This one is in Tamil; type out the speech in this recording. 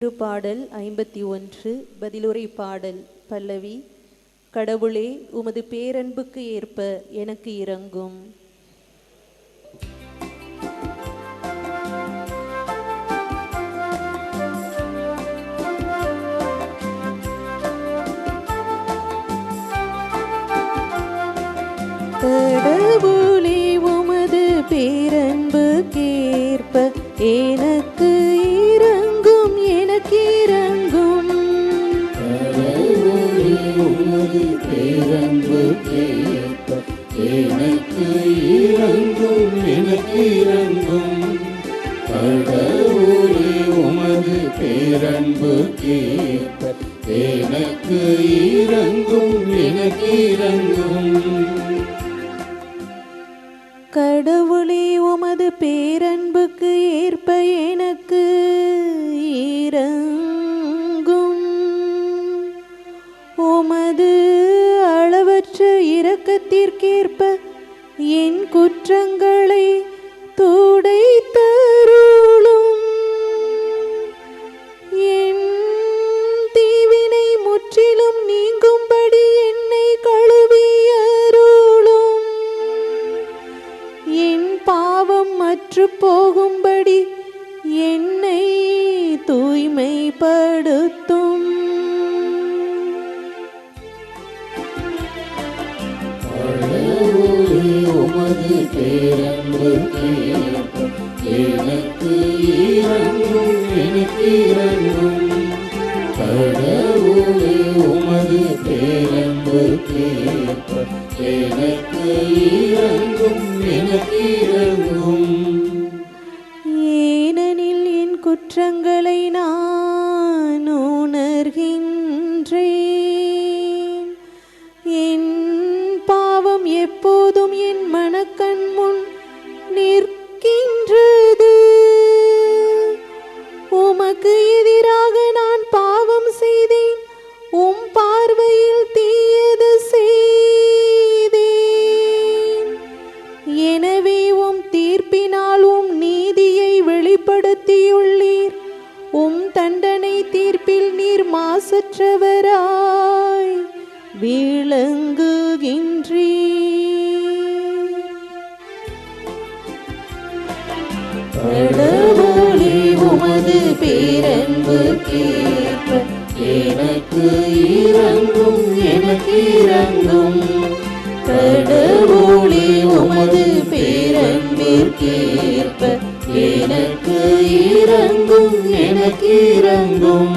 திருப்பாடல் ஐம்பத்தி ஒன்று பதிலுரை பாடல் பல்லவி கடவுளே உமது பேரன்புக்கு ஏற்ப எனக்கு இறங்கும் கடவுளே உமது பேரன்புக்கேற்ப எனக்கு உமது பேரன்பு கேட்ப எனக்கு இறங்கும் எனக்கு இறங்கும் கடவுளே உமது பேரன்பு கேட்ப எனக்கு இறங்கும் எனக்கு இறங்கும் கடவுளே உமது பேரன்புக்கு ஏற்ப எனக்கு இறங்கும் உமது இரக்கத்திற்கேற்ப என் குற்றங்களை தூடை தருளும். என் தீவினை முற்றிலும் நீங்கும்படி என்னை கழுவியருளும் என் பாவம் மற்று போகும் எனக்கு இறங்கும் கடவுளே உமது எனக்கு இறங்கும் எனக்கு இறங்கும் ஏனெனில் என் குற்றங்களை நான் உணர்கின்றேன். என் பாவம் எப்போதும் என் மனக்கண் முன் நிற்க மாசற்றவராய் விளங்குகின்றீ. உமது பேரன்பு கேட்ப எனக்கு இறங்கும் எனக்கு இறங்கும் கடவுளே உமது பேரன்பிற்கேற்ப எனக்கு இறங்கும் எனக்கு இறங்கும்